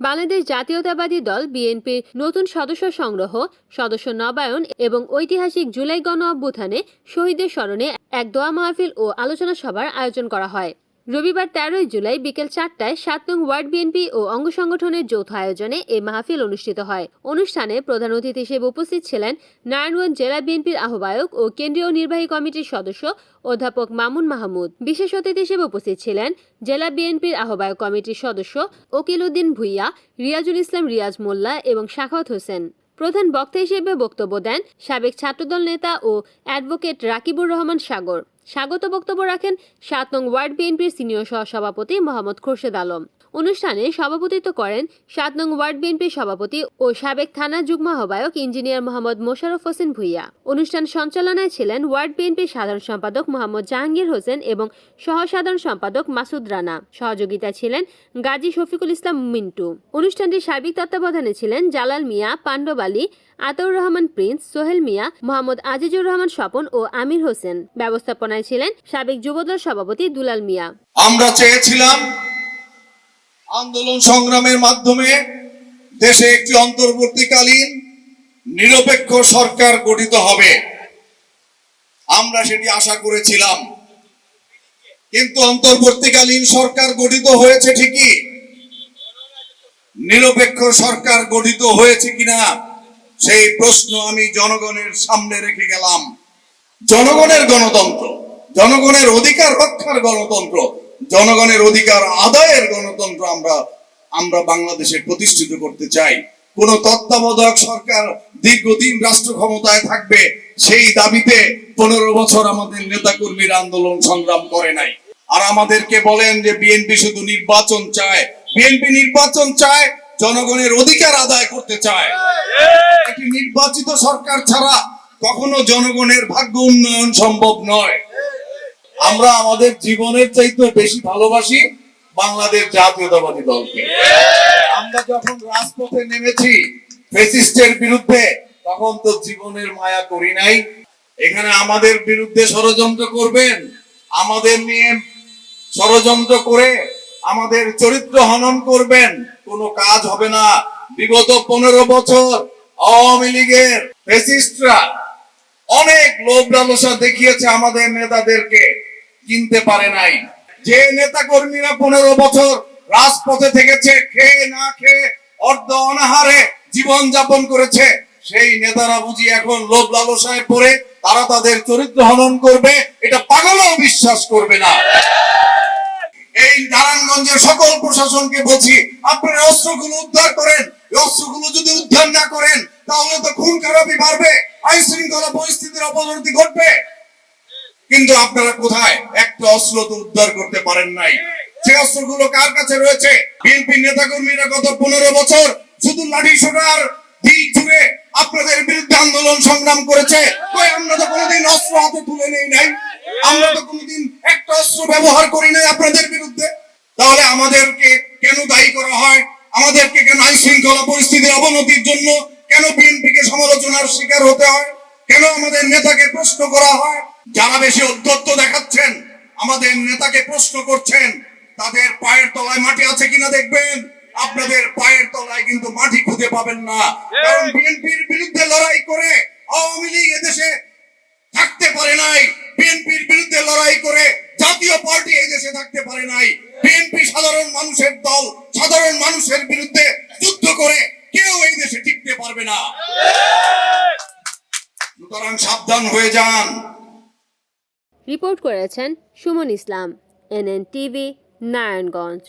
বাংলাদেশ জাতীয়তাবাদী দল বিএনপির নতুন সদস্য সংগ্রহ, সদস্য নবায়ন এবং ঐতিহাসিক জুলাই গণ অভ্যুত্থানে শহীদের স্মরণে এক দোয়া মাহফিল ও আলোচনা সভার আয়োজন করা হয়। রবিবার তেরোই জুলাই বিকেল চারটায় সাত নং ওয়ার্ড বিএনপি ও অঙ্গ সংগঠনের যৌথ আয়োজনে এই মাহফিল অনুষ্ঠিত হয়। অনুষ্ঠানে প্রধান অতিথি হিসেবে উপস্থিত ছিলেন নারায়ণগঞ্জ জেলা বিএনপির আহ্বায়ক ও কেন্দ্রীয় নির্বাহী কমিটির সদস্য অধ্যাপক মামুন মাহমুদ। বিশেষ অতিথি হিসেবে উপস্থিত ছিলেন জেলা বিএনপির আহ্বায়ক কমিটির সদস্য ওকিল উদ্দিন ভুইয়া, রিয়াজুল ইসলাম রিয়াজ মোল্লা এবং শাখাওয়াত হোসেন। প্রধান বক্তা হিসেবে বক্তব্য দেন সাবেক ছাত্রদল নেতা ও অ্যাডভোকেট রাকিবুর রহমান সাগর। স্বাগত বক্তব্য রাখেন সাত নং ওয়ার্ড বিএনপির সিনিয়র সহসভাপতি মোহাম্মদ খোরশেদ আলম। অনুষ্ঠানে সভাপতিত্ব করেন সাত নং ওয়ার্ড বিএনপির সভাপতি ও সাবেক থানা যুগ্ম আহ্বায়ক ইঞ্জিনিয়ার মোহাম্মদ মোশারফ হোসেন ভুইয়া। অনুষ্ঠান সঞ্চালনায় ছিলেন ওয়ার্ড বিএনপির সাধারণ সম্পাদক মোহাম্মদ জাহাঙ্গীর হোসেন এবং সহসাধারণ সম্পাদক মাসুদ রানা। সহযোগিতা ছিলেন গাজী শফিকুল ইসলাম মিন্টু। অনুষ্ঠানটির সার্বিক তত্ত্বাবধানে ছিলেন জালাল মিয়া, পাণ্ডব আলী আতাউর রহমান প্রিন্স, সোহেল মিয়া, মোহাম্মদ আজিজুর রহমান স্বপন ও আমির হোসেন। ব্যবস্থাপনায় ছিলেন সাবেক যুবদল সভাপতি দুলাল মিয়া। আমরা চেয়েছিলাম আন্দোলন সংগ্রামের মাধ্যমে দেশে একটি অন্তর্বর্তীকালীন নিরপেক্ষ সরকার গঠিত হবে। আমরা সেটি আশা করেছিলাম। কিন্তু অন্তর্বর্তীকালীন সরকার গঠিত হয়েছে ঠিকই। নিরপেক্ষ সরকার গঠিত হয়েছে কিনা সেই প্রশ্ন আমি জনগণের সামনে রেখে গেলাম। জনগণের গণতন্ত্র, জনগণের অধিকার রক্ষার গণতন্ত্র, জনগণের অধিকার আদায়ের গণতন্ত্র আমরা আমরা বাংলাদেশে প্রতিষ্ঠিত করতে চাই। কোন তত্ত্বাবধায়ক সরকার দীর্ঘদিন রাষ্ট্র ক্ষমতায় থাকবে, সেই দাবিতে পনেরো বছর আমাদের নেতাকর্মীরা আন্দোলন সংগ্রাম করে নাই। আর আমাদেরকে বলেন যে বিএনপি শুধু নির্বাচন চায়। বিএনপি নির্বাচন চায়, জনগণের অধিকার আদায় করতে চায়। নির্বাচিত সরকার ছাড়া কখনো জনগণের ভাগ্য উন্নয়ন সম্ভব নয়। আমরা আমাদের জীবনের চাইতে বেশি ভালোবাসি বাংলাদেশ জাতীয়তাবাদী দলকে। আমরা যখন রাজপথে নেমেছি ফেসিস্টের বিরুদ্ধে, তখন তো জীবনের মায়া করি নাই। এখানে আমাদের বিরুদ্ধে ষড়যন্ত্র করবেন, আমাদের নিয়ে ষড়যন্ত্র করে আমাদের চরিত্র হনন করবেন, কোনো কাজ হবে না। বিগত পনেরো বছর আওয়ামী লীগের ফেসিস্টরা অনেক লোভ লালসা দেখিয়েছে আমাদের নেতাদেরকে, কিনতে পারে নাই। যে নেতা কর্মীরা পনেরো বছর রাজপথে থেকেছে, খেয়ে না খেয়ে অর্ধ অনাহারে জীবন যাপন করেছে, সেই নেতারা বুঝি এখন লোভ লালসায় পড়ে, তারা তাদের চরিত্র হনন করবে, এটা পাগলও বিশ্বাস করবে না। এই নারায়ণগঞ্জের সকল প্রশাসনকে বলছি, আপনারা অস্ত্রগুলো উদ্ধার করেন অস্ত্রগুলো যদি উদ্ধার না করেন, তাহলে তো খুন খারাপই বাড়বে আইন পরিস্থিতির অবনতি ঘটবে। কিন্তু আপনারা কোথায়? একটা অস্ত্র তো উদ্ধার করতে পারেন নাই। সেই অস্ত্রগুলো কার কাছে রয়েছে? বিএনপি নেতাকর্মীরা গত পনেরো বছর শুধু লাঠি সোটার ঢিল ছুড়ে আপনাদের বিরুদ্ধে আন্দোলন সংগ্রাম করেছে। কই, আমরা তো কোনোদিন অস্ত্র হাতে তুলে নেই নাই। আমরা তো কোনোদিন একটা অস্ত্র ব্যবহার করি নাই আপনাদের বিরুদ্ধে। তাহলে আমাদেরকে কেন দায়ী করা হয়? আমাদেরকে কেন আইন শৃঙ্খলা পরিস্থিতির অবনতির জন্য কেন বিএনপিকে সমালোচনার শিকার হতে হয়? কেন আমাদের নেতাকে প্রশ্ন করা হয়? যারা বেশি অধ্যত্ত দেখাচ্ছেন আমাদের নেতাকে প্রশ্ন করছেন তাদের পায়ের তলায় মাটি আছে কিনা দেখবেন? আপনাদের পায়ের তলায় কিন্তু মাটি খুঁজে পাবেন না। কারণ বিএনপির বিরুদ্ধে লড়াই করে আওয়ামী লীগ এদেশে থাকতে পারে নাই বিএনপির বিরুদ্ধে লড়াই করে জাতীয় পার্টি এই দেশে থাকতে পারে নাই। বিএনপি সাধারণ মানুষের দল, সাধারণ মানুষের বিরুদ্ধে যুদ্ধ করে কেউ এই দেশে টিকতে পারবে না। সুতরাং সাবধান হয়ে যান। রিপোর্ট করেছেন সুমন ইসলাম এনএন টিভি নারায়ণগঞ্জ।